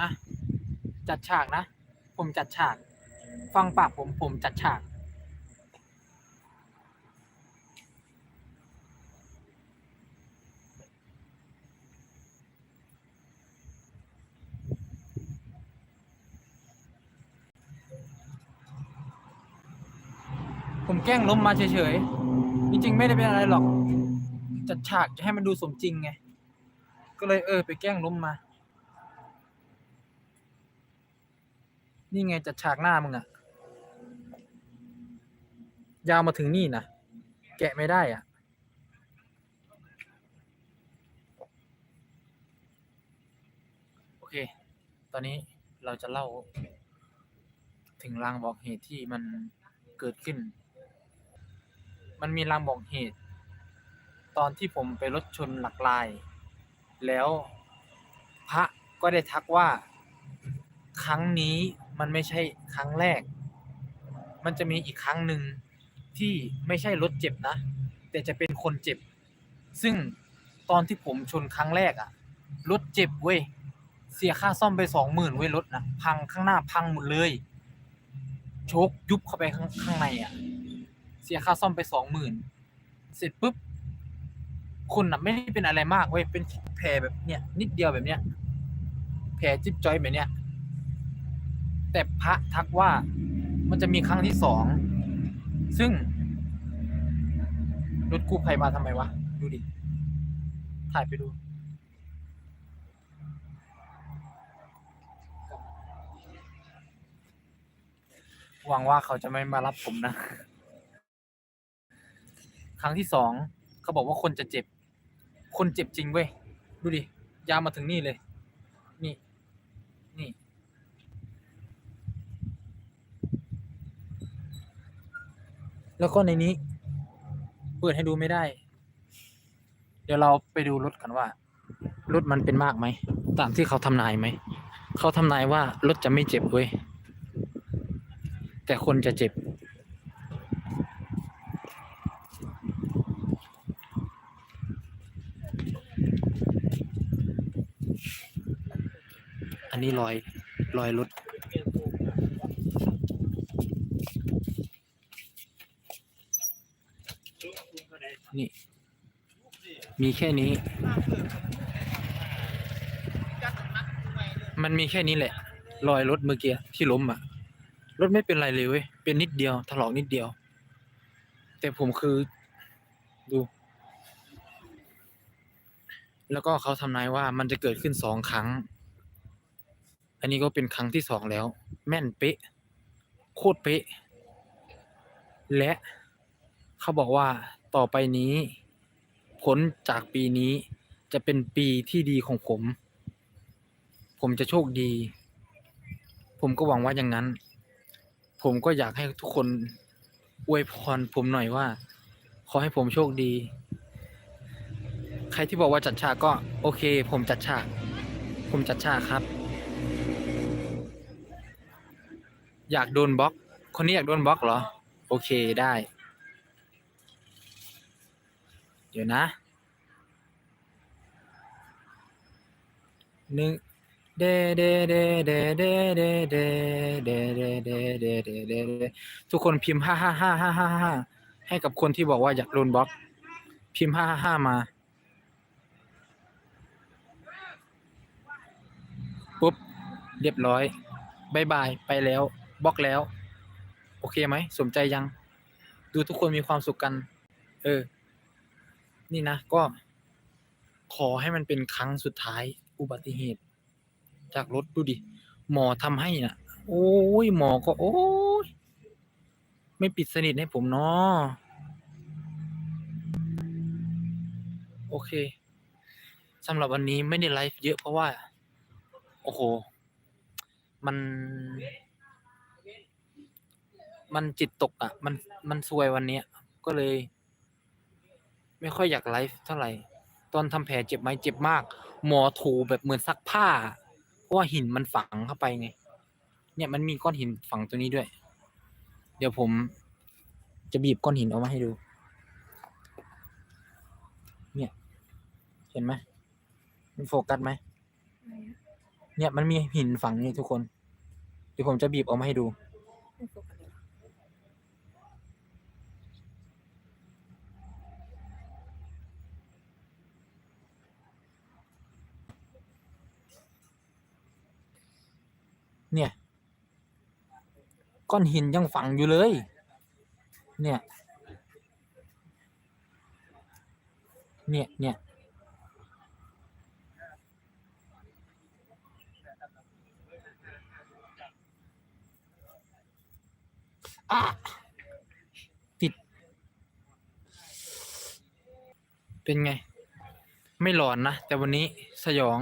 อะจัดฉากนะ ผมจัดฉาก ฟังปากผมผมจัดฉาก ผมแกล้งล้มมาเฉยๆ จริงๆ ไม่ได้เป็นอะไรหรอก จัดฉากจะให้มันดูสมจริงไง ก็เลยเออไปแกล้งล้มมา นี่ไงจัดฉากหน้ามึงอะยาวมาถึงนี่นะแกะไม่ได้อะโอเค ตอนนี้เราจะเล่า ถึงรางบอกเหตุที่มันเกิดขึ้น มันมีรางบอกเหตุ ตอนที่ผมไปรถชนหลักลาย แล้วพระก็ได้ทักว่า ครั้งนี้มันไม่ใช่ครั้งแรก มันจะมีอีกครั้งหนึ่งที่ไม่ใช่รถเจ็บนะ แต่จะเป็นคนเจ็บ ซึ่งตอนที่ผมชนครั้งแรกอะรถเจ็บเว้ย เสียค่าซ่อมไปสองหมื่นเว้ยรถนะพังข้างหน้าพังหมดเลยโชคยุบเข้าไปข้างข้างในอะเสียค่าซ่อมไปสองหมื่นเสร็จปุ๊บคุณน่ะไม่ได้เป็นอะไรมากเว้ยเป็นแผลแบบเนี้ยนิดเดียวแบบเนี้ยแผลจิ๊บจอยแบบเนี้ย แต่พระทักว่ามันจะมีครั้งที่สอง ซึ่ง รถกู้ภัยมาทำไมวะ ดูดิ ถ่ายไปดู หวังว่าเขาจะไม่มารับผมนะ ครั้งที่สองเขาบอกว่าคนจะเจ็บ คนเจ็บจริงเว้ย ดูดิ ยาวมาถึงนี่เลย นี่นี่ แล้วก็ในนี้ เปิดให้ดูไม่ได้ เดี๋ยวเราไปดูรถกันว่า รถมันเป็นมากไหม ตามที่เขาทำนายไหม เขาทำนายว่ารถจะไม่เจ็บเว้ย แต่คนจะเจ็บ อันนี้รอยรอยรถ นี่ มีแค่นี้ มันมีแค่นี้แหละ รอยรถเมื่อกี้ที่ล้มอะ รถไม่เป็นไรเลยเว้ย เป็นนิดเดียว ถลอกนิดเดียว แต่ผมคือดู แล้วก็เขาทำนายว่ามันจะเกิดขึ้นสองครั้ง อันนี้ก็เป็นครั้งที่สองแล้ว แม่นเป๊ะ โคตรเป๊ะ และเขาบอกว่า ต่อไปนี้ผลจากปีนี้จะเป็นปีที่ดีของผม ผมจะโชคดี ผมก็หวังว่าอย่างนั้น ผมก็อยากให้ทุกคนอวยพรผมหน่อยว่า ขอให้ผมโชคดี ใครที่บอกว่าจัดฉากก็ โอเค ผมจัดฉาก ผมจัดฉากครับ อยากโดนบล็อก คนนี้อยากโดนบล็อกเหรอ โอเคได้ เดี๋ยวนะหนึ่งเดเดเดเดเดเดเดเดเดเดเดเดเดเดทุกคนพิมพ์ห้าห้าห้าห้าห้าห้าให้กับคนที่บอกว่าอยากโดนบล็อก พิมพ์ห้าห้าห้ามาปุ๊บเรียบร้อยบายบายไปแล้วบล็อกแล้ว โอเคไหมสมใจยัง ดูทุกคนมีความสุขกัน เออ นี่นะก็ ขอให้มันเป็นครั้งสุดท้ายอุบัติเหตุ จากรถดูดิ หมอทำให้น่ะ โอ้ยหมอก็โอ้ยไม่ปิดสนิทให้ผมเนาะโอเคสำหรับวันนี้ไม่ได้ไลฟ์เยอะเพราะว่า โอ้โห มัน มันจิตตกอะ มันมันซวยวันเนี้ยก็เลย ไม่ค่อยอยากไลฟ์เท่าไหร่ ตอนทำแผลเจ็บไหมเจ็บมาก หมอถูแบบเหมือนซักผ้า เพราะว่าหินมันฝังเข้าไปไง เนี่ยมันมีก้อนหินฝังตัวนี้ด้วย เดี๋ยวผมจะบีบก้อนหินออกมาให้ดู เนี่ย เห็นไหมมันโฟกัสไหม เนี่ยมันมีหินฝังนี่ทุกคน เดี๋ยวผมจะบีบออกมาให้ดู ไม่โฟกัสเลย เนี่ย ก้อนหินยังฝังอยู่เลย เนี่ย เนี่ย เนี่ยอะติด เป็นไง ไม่หลอนนะ แต่วันนี้สยอง